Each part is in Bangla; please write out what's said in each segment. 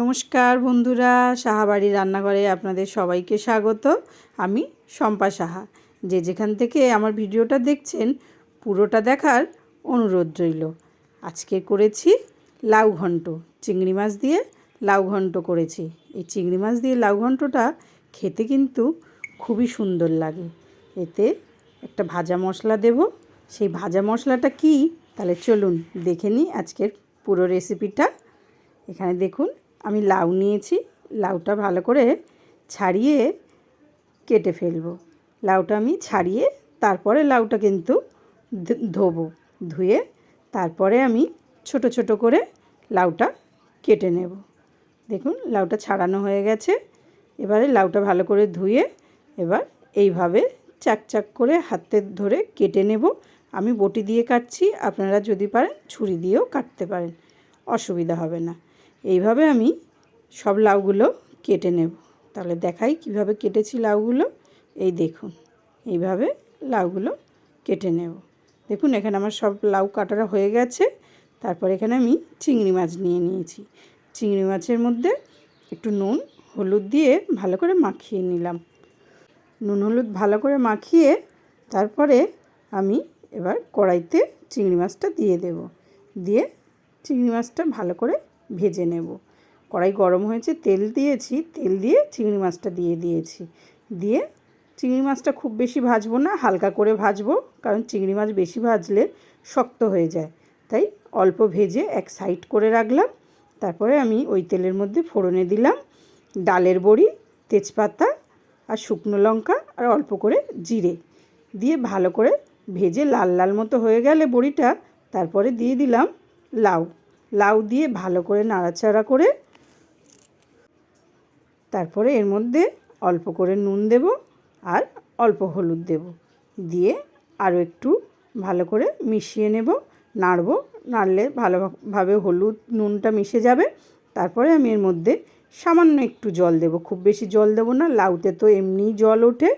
নমস্কার বন্ধুরা সাহাবাড়ি রান্নাঘরে আপনাদের সবাইকে স্বাগত। আমি শম্পা সাহা। যে যেখান থেকে আমার ভিডিওটা দেখছেন, পুরোটা দেখার অনুরোধ রইল। আজকে করেছি লাউ ঘন্ট। চিংড়ি মাছ দিয়ে লাউ ঘন্ট করেছি। এই চিংড়ি মাছ দিয়ে লাউ ঘন্টটা খেতে কিন্তু খুবই সুন্দর লাগে। এতে একটা ভাজা মশলা দেব। সেই ভাজা মশলাটা কি? তাহলে চলুন দেখে নিই আজকের পুরো রেসিপিটা এখানে দেখুন আমি লাউ নিয়েছি, লাউটা ভালো করে ছাড়িয়ে কেটে ফেলব। লাউটা আমি ছাড়িয়ে তারপরে লাউটা কিন্তু ধোবো, ধুয়ে তারপরে আমি ছোট ছোট করে লাউটা কেটে নেব। দেখুন, লাউটা ছাড়ানো হয়ে গেছে। এবারে লাউটা ভালো করে ধুয়ে এবার এইভাবে চাক চাক করে হাতে ধরে কেটে নেব। আমি বটি দিয়ে কাটছি, আপনারা যদি পারেন ছুরি দিয়েও কাটতে পারেন, অসুবিধা হবে না। এইভাবে আমি সব লাউগুলো কেটে নেব। তাহলে দেখাই কীভাবে কেটেছি লাউগুলো। এই দেখুন, এইভাবে লাউগুলো কেটে নেব। দেখুন, এখানে আমার সব লাউ কাটারা হয়ে গেছে। তারপর এখানে আমি চিংড়ি মাছ নিয়ে নিয়েছি। চিংড়ি মাছের মধ্যে একটু নুন, হলুদ দিয়ে ভালো করে মাখিয়ে নিলাম। নুন, হলুদ ভালো করে মাখিয়ে তারপরে আমি এবার কড়াইতে চিংড়ি মাছটা দিয়ে দেব। দিয়ে চিংড়ি মাছটা ভালো করে ভেজে নেব। কড়াই গরম হয়েছে, তেল দিয়েছি, তেল দিয়ে চিংড়ি মাছটা দিয়ে দিয়েছি। দিয়ে চিংড়ি মাছটা খুব বেশি ভাজবো না, হালকা করে ভাজবো, কারণ চিংড়ি মাছ বেশি ভাজলে শক্ত হয়ে যায়। তাই অল্প ভেজে এক সাইড করে রাখলাম। তারপরে আমি ওই তেলের মধ্যে ফোড়নে দিলাম ডালের বড়ি, তেজপাতা আর শুকনো লঙ্কা আর অল্প করে জিরে। দিয়ে ভালো করে ভেজে লাল লাল মতো হয়ে গেলে বড়িটা, তারপরে দিয়ে দিলাম লাউ। লাউ দিয়ে ভালো করে নাড়াচাড়া করে তারপরে এর মধ্যে অল্প করে নুন দেব আর অল্প হলুদ দেব। দিয়ে আরও একটু ভালো করে মিশিয়ে নেব, নাড়ব। নাড়লে ভালোভাবে হলুদ নুনটা মিশে যাবে। তারপরে আমি এর মধ্যে সামান্য একটু জল দেব। খুব বেশি জল দেব না, লাউতে তো এমনিই জল ওঠে।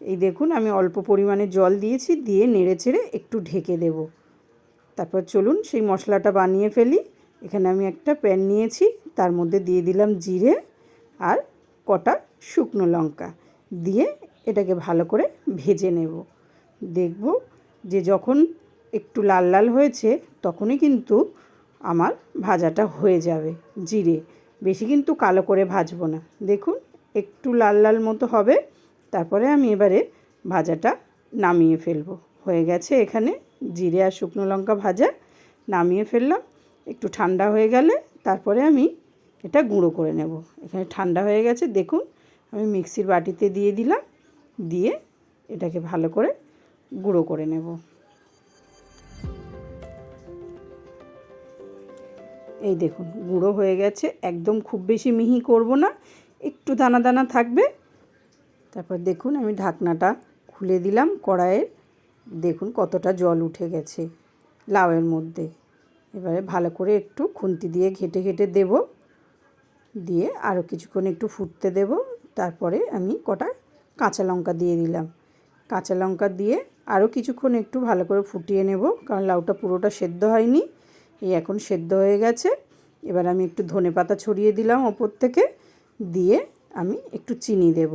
এই দেখুন, আমি অল্প পরিমাণে জল দিয়েছি, দিয়ে নেড়ে চেড়ে একটু ঢেকে দেব। তারপর চলুন সেই মশলাটা বানিয়ে ফেলি। এখানে আমি একটা প্যান নিয়েছি, তার মধ্যে দিয়ে দিলাম জিরে আর কটা শুকনো লঙ্কা। দিয়ে এটাকে ভালো করে ভেজে নেব। দেখব যে যখন একটু লাল লাল হয়েছে, তখনই কিন্তু আমার ভাজাটা হয়ে যাবে জিরে। বেশি কিন্তু কালো করে ভাজবো না। দেখুন, একটু লাল লাল মতো হবে। তারপরে আমি এবারে ভাজাটা নামিয়ে ফেলব। হয়ে গেছে এখানে জিরে আর শুকনো লঙ্কা ভাজা নামিয়ে ফেললাম। একটু ঠান্ডা হয়ে গেলে তারপরে আমি এটা গুঁড়ো করে নেব। এখানে ঠান্ডা হয়ে গেছে, দেখুন, আমি মিক্সির বাটিতে দিয়ে দিলাম, দিয়ে এটাকে ভালো করে গুঁড়ো করে নেব। এই দেখুন, গুঁড়ো হয়ে গেছে, একদম খুব বেশি মিহি করব না, একটু দানা দানা থাকবে। তারপর দেখুন, আমি ঢাকনাটা খুলে দিলাম কড়াইয়ের। দেখুন কতটা জল উঠে গেছে লাউয়ের মধ্যে। এবারে ভালো করে একটু খুন্তি দিয়ে ঘেটে ঘেটে দেব। দিয়ে আরও কিছুক্ষণ একটু ফুটতে দেব। তারপরে আমি কটা কাঁচা লঙ্কা দিয়ে দিলাম। কাঁচা লঙ্কা দিয়ে আরও কিছুক্ষণ একটু ভালো করে ফুটিয়ে নেব। কারণ লাউটা পুরোটা সেদ্ধ হয়নি, এই এখন সেদ্ধ হয়ে গেছে। এবার আমি একটু ধনে পাতা ছড়িয়ে দিলাম ওপর থেকে। দিয়ে আমি একটু চিনি দেব।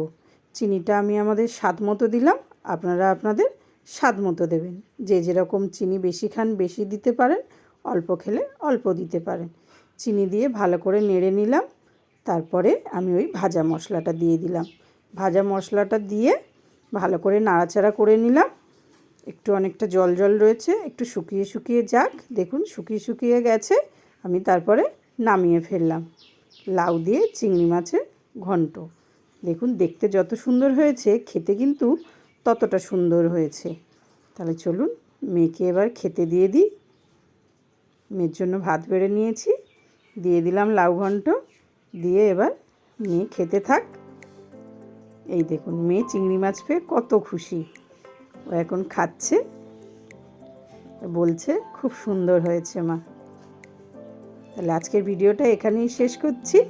চিনিটা আমি আমাদের স্বাদ মতো দিলাম। আপনারা আপনাদের স্বাদ মতো দেবেন। যে যেরকম চিনি বেশি খান বেশি দিতে পারেন, অল্প খেলে অল্প দিতে পারেন। চিনি দিয়ে ভালো করে নেড়ে নিলাম। তারপরে আমি ওই ভাজা মশলাটা দিয়ে দিলাম। ভাজা মশলাটা দিয়ে ভালো করে নাড়াচাড়া করে নিলাম। একটু অনেকটা জল জল রয়েছে, একটু শুকিয়ে শুকিয়ে যাক। দেখুন, শুকিয়ে শুকিয়ে গেছে। আমি তারপরে নামিয়ে ফেললাম। লাউ দিয়ে চিংড়ি মাছের ঘন্ট। দেখুন, দেখতে যত সুন্দর হয়েছে, খেতে কিন্তু ততটা সুন্দর হয়েছে। তাহলে চলুন মেয়েকে এবার খেতে দিয়ে দিই। মেয়ের জন্য ভাত বেড়ে নিয়েছি। দিয়ে দিলাম লাউ ঘন্ট। দিয়ে এবার মেয়ে খেতে থাক। এই দেখুন, মেয়ে চিংড়ি মাছ পেয়ে কত খুশি। ও এখন খাচ্ছে। বলছে, খুব সুন্দর হয়েছে মা। তাহলে আজকের ভিডিওটা এখানেই শেষ করছি।